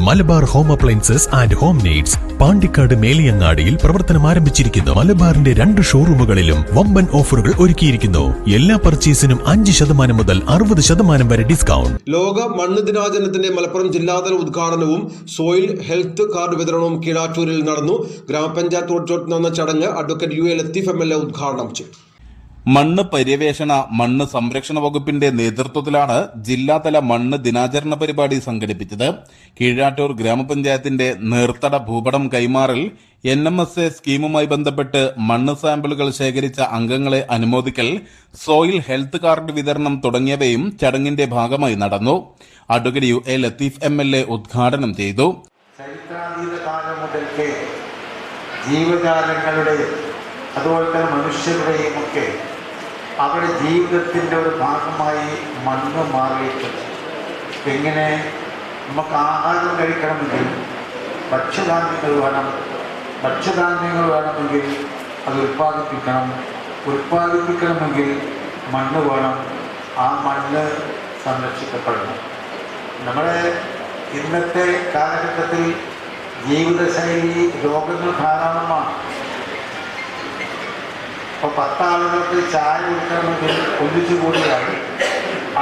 Malabar home appliances and home needs Pandikkad മേലിയങ്ങാടിയിൽ പ്രവർത്തനം ആരംഭിച്ചിരിക്കുന്നു. മലബാറിന്റെ രണ്ട് ഷോറൂമുകളിലും വമ്പൻ ഓഫറുകൾ ഒരുക്കിയിരിക്കുന്നു. എല്ലാ പർച്ചേസിനും അഞ്ച് ശതമാനം മുതൽ അറുപത് ശതമാനം വരെ ഡിസ്കൗണ്ട്. ലോക മണ്ണ് ദിനാചരണത്തിന്റെ മലപ്പുറം ജില്ലാതല ഉദ്ഘാടനവും സോയിൽ ഹെൽത്ത് കാർഡ് വിതരണവും കീഴാറ്റൂരിൽ നടന്നു. ഗ്രാമപഞ്ചായത്ത് ഓഡിറ്റോറിയത്തിൽ നടന്ന ചടങ്ങ് advocate U A Latheef M L A ഉദ്ഘാടനം ചെയ്തു. മണ്ണ് പര്യവേഷണ മണ്ണ് സംരക്ഷണ വകുപ്പിന്റെ നേതൃത്വത്തിലാണ് ജില്ലാതല മണ്ണ് ദിനാചരണ പരിപാടി സംഘടിപ്പിച്ചത്. കീഴാറ്റൂർ ഗ്രാമപഞ്ചായത്തിന്റെ നീർത്തട ഭൂപടം കൈമാറിൽ എൻ എം എസ് എ സ്കീമുമായി ബന്ധപ്പെട്ട് മണ്ണ് സാമ്പിളുകൾ ശേഖരിച്ച അംഗങ്ങളെ അനുമോദിക്കൽ സോയിൽ ഹെൽത്ത് കാർഡ് വിതരണം തുടങ്ങിയവയും ചടങ്ങിന്റെ ഭാഗമായി നടന്നു. Advocate U A Latheef M L A ഉദ്ഘാടനം ചെയ്തു. ചരിത്രാതീത ജീവജാലങ്ങളുടെ അതുപോലെ തന്നെ മനുഷ്യരുടെയും ഒക്കെ അവരുടെ ജീവിതത്തിന്റെ ഒരു ഭാഗമായി മണ്ണ് മാറിയിട്ടുണ്ട്. എങ്ങനെ നമുക്ക് ആഹാരം കഴിക്കണമെങ്കിൽ ഭക്ഷ്യധാന്യങ്ങൾ വേണം ഭക്ഷ്യധാന്യങ്ങൾ വേണമെങ്കിൽ അത് ഉൽപ്പാദിപ്പിക്കണം ഉൽപ്പാദിപ്പിക്കണമെങ്കിൽ മണ്ണ് വേണം. ആ മണ്ണ് സംരക്ഷിക്കപ്പെടണം. നമ്മുടെ ഇന്നത്തെ കാലഘട്ടത്തിൽ ജീവിതശൈലി രോഗങ്ങൾ ധാരാളമാണ്. ഇപ്പോൾ പത്താളുകൾക്ക് ചായ കുടിക്കണമെങ്കിൽ ഒന്നിച്ചു കൂടിയാണ്.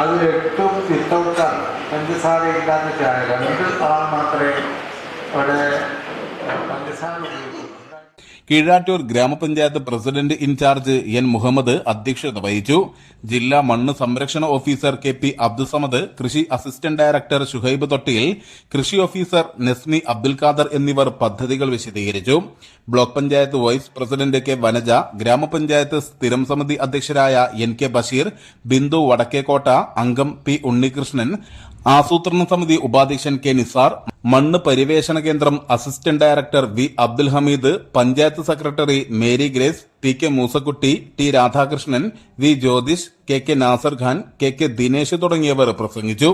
അത് ഏറ്റവും വിത്തൗട്ടാണ് പഞ്ചസാര ഇല്ലാത്ത ചായ രണ്ട് ആൾ മാത്രമേ അവിടെ പഞ്ചസാര ഉപയോഗിക്കൂ കീഴാറ്റൂർ ഗ്രാമപഞ്ചായത്ത് പ്രസിഡന്റ് ഇൻചാർജ് എൻ മുഹമ്മദ് അധ്യക്ഷത വഹിച്ചു. ജില്ലാ മണ്ണ് സംരക്ഷണ ഓഫീസർ കെ പി അബ്ദുസമദ് കൃഷി അസിസ്റ്റന്റ് ഡയറക്ടർ ഷുഹൈബ് തൊട്ടിയിൽ കൃഷി ഓഫീസർ നസ്മി അബ്ദുൽ ഖാദർ എന്നിവർ പദ്ധതികൾ വിശദീകരിച്ചു. Block panchayat vice president K Vanaja ഗ്രാമപഞ്ചായത്ത് സ്ഥിരം സമിതി അധ്യക്ഷരായ എൻ കെ ബഷീർ ബിന്ദു വടക്കേക്കോട്ട അംഗം പി ഉണ്ണികൃഷ്ണൻ ആസൂത്രണ സമിതി ഉപാധ്യക്ഷൻ കെ നിസാർ മണ്ണ് പരിവേഷണ കേന്ദ്രം assistant director V Abdul Hameed panchayat secretary Mary Grace P K Moosakutty T Radhakrishnan V Jyothish K K Nasar Khan K K Dinesh തുടങ്ങിയവർ പ്രസംഗിച്ചു.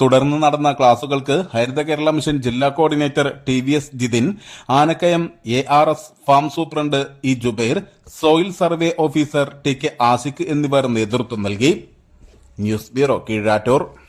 തുടർന്ന് നടന്ന ക്ലാസുകൾക്ക് ഹരിത കേരള മിഷൻ ജില്ലാ coordinator T V S Jithin Anakkayam A R S farm superintendent E Jubair soil survey officer T K Asiq എന്നിവർ നേതൃത്വം നൽകി. News bureau Keezhattoor.